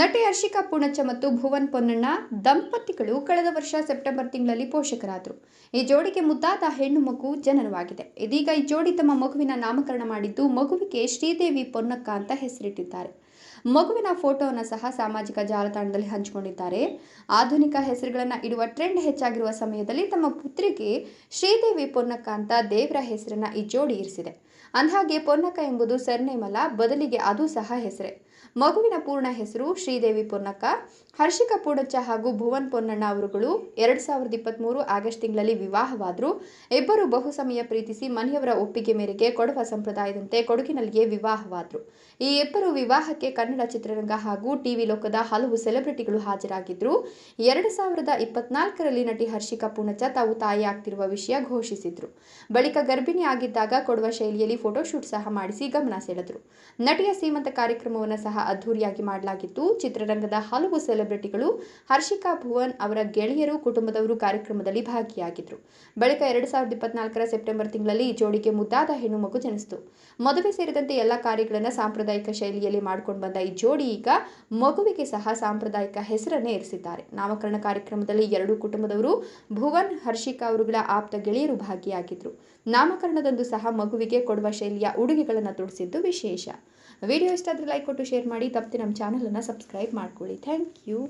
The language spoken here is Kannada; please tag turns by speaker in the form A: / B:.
A: ನಟಿ ಹರ್ಷಿಕಾ ಪೂಣಚ್ಚ ಮತ್ತು ಭುವನ್ ಪೊನ್ನಣ್ಣ ದಂಪತಿಗಳು ಕಳೆದ ವರ್ಷ ಸೆಪ್ಟೆಂಬರ್ ತಿಂಗಳಲ್ಲಿ ಪೋಷಕರಾದರು. ಈ ಜೋಡಿಗೆ ಮುದ್ದಾದ ಹೆಣ್ಣು ಮಗು ಜನನವಾಗಿದೆ. ಇದೀಗ ಈ ಜೋಡಿ ತಮ್ಮ ಮಗುವಿನ ನಾಮಕರಣ ಮಾಡಿದ್ದು ಮಗುವಿಗೆ ಶ್ರೀದೇವಿ ಪೊನ್ನಕ್ಕ ಅಂತ ಹೆಸರಿಟ್ಟಿದ್ದಾರೆ. ಮಗುವಿನ ಫೋಟೋವನ್ನು ಸಹ ಸಾಮಾಜಿಕ ಜಾಲತಾಣದಲ್ಲಿ ಹಂಚಿಕೊಂಡಿದ್ದಾರೆ. ಆಧುನಿಕ ಹೆಸರುಗಳನ್ನು ಇಡುವ ಟ್ರೆಂಡ್ ಹೆಚ್ಚಾಗಿರುವ ಸಮಯದಲ್ಲಿ ತಮ್ಮ ಪುತ್ರಿಗೆ ಶ್ರೀದೇವಿ ಪೊನ್ನಕ್ಕ ಅಂತ ದೇವರ ಹೆಸರನ್ನ ಈ ಜೋಡಿ ಇರಿಸಿದೆ. ಅಂದಹಾಗೆ ಪೊನ್ನಕ್ಕ ಎಂಬುದು ಸರ್ನೇಮಲ್ಲ ಬದಲಿಗೆ ಅದು ಸಹ ಹೆಸರೇ. ಮಗುವಿನ ಪೂರ್ಣ ಹೆಸರು ಶ್ರೀದೇವಿ ಪೊನ್ನಕ್ಕ. ಹರ್ಷಿಕಾ ಪೂಡಚ್ಚ ಹಾಗೂ ಭುವನ್ ಪೊನ್ನಣ್ಣ ಅವರುಗಳು ಎರಡು ಸಾವಿರದ ಇಪ್ಪತ್ತ್ಮೂರು ಆಗಸ್ಟ್ ತಿಂಗಳಲ್ಲಿ ವಿವಾಹವಾದರು. ಇಬ್ಬರು ಬಹು ಸಮಯ ಪ್ರೀತಿಸಿ ಮನೆಯವರ ಒಪ್ಪಿಗೆ ಮೇರೆಗೆ ಕೊಡುವ ಸಂಪ್ರದಾಯದಂತೆ ಕೊಡಗಿನಲ್ಲಿಯೇ ವಿವಾಹವಾದರು. ಈ ಇಬ್ಬರು ವಿವಾಹಕ್ಕೆ ಕನ್ನಡ ಚಿತ್ರರಂಗ ಹಾಗೂ ಟಿವಿ ಲೋಕದ ಹಲವು ಸೆಲೆಬ್ರಿಟಿಗಳು ಹಾಜರಾಗಿದ್ದರು ಎರಡು ಸಾವಿರದ ಇಪ್ಪತ್ನಾಲ್ಕರಲ್ಲಿ ನಟಿ ಹರ್ಷಿಕಾ ಪೂಣಚ್ಚ ತಾವು ತಾಯಿ ಆಗ್ತಿರುವ ವಿಷಯ ಘೋಷಿಸಿದ್ರು. ಬಳಿಕ ಗರ್ಭಿಣಿ ಆಗಿದ್ದಾಗ ಕೊಡುವ ಶೈಲಿಯಲ್ಲಿ ಫೋಟೋಶೂಟ್ ಸಹ ಮಾಡಿಸಿ ಗಮನ ಸೆಳೆದರು. ನಟಿಯ ಸೀಮಂತ ಕಾರ್ಯಕ್ರಮವನ್ನು ಸಹ ಅದ್ಧೂರಿಯಾಗಿ ಮಾಡಲಾಗಿತ್ತು. ಚಿತ್ರರಂಗದ ಹಲವು ಸೆಲೆಬ್ರಿಟಿಗಳು ಹರ್ಷಿಕಾ ಭುವನ್ ಅವರ ಗೆಳೆಯರು ಕುಟುಂಬದವರು ಕಾರ್ಯಕ್ರಮದಲ್ಲಿ ಭಾಗಿಯಾಗಿದ್ದರು ಬಳಿಕ ಎರಡು ಸಾವಿರದ ಇಪ್ಪತ್ನಾಲ್ಕರ ಸೆಪ್ಟೆಂಬರ್ ತಿಂಗಳಲ್ಲಿ ಈ ಜೋಡಿಗೆ ಮುದ್ದಾದ ಹೆಣ್ಣು ಮಗು ಜನಿಸಿತು. ಮದುವೆ ಸೇರಿದಂತೆ ಎಲ್ಲ ಕಾರ್ಯಗಳನ್ನು ಸಾಂಪ್ರದಾಯಿಕ ಶೈಲಿಯಲ್ಲಿ ಮಾಡಿಕೊಂಡು ಬಂದ ಈ ಜೋಡಿ ಈಗ ಮಗುವಿಗೆ ಸಹ ಸಾಂಪ್ರದಾಯಿಕ ಹೆಸರನ್ನೇ ಇರಿಸಿದ್ದಾರೆ. ನಾಮಕರಣ ಕಾರ್ಯಕ್ರಮದಲ್ಲಿ ಎರಡೂ ಕುಟುಂಬದವರು ಭುವನ್, ಹರ್ಷಿಕಾ ಅವರುಗಳ ಆಪ್ತ ಗೆಳೆಯರು ಭಾಗಿಯಾಗಿದ್ದರು ನಾಮಕರಣದಂದು ಸಹ ಮಗುವಿಗೆ ಕೊಡುವ ಶೈಲಿಯ ಉಡುಗೆಗಳನ್ನು ತೊಡಿಸಿದ್ದು ವಿಶೇಷ. ವಿಡಿಯೋ ಇಷ್ಟ ಆದರೆ ಲೈಕ್ ಕೊಟ್ಟು ಶೇರ್ ಮಾಡಿ. ತಪ್ಪದೆ ನಮ್ಮ ಚಾನಲನ್ನು ಸಬ್ಸ್ಕ್ರೈಬ್ ಮಾಡ್ಕೊಳ್ಳಿ. Thank you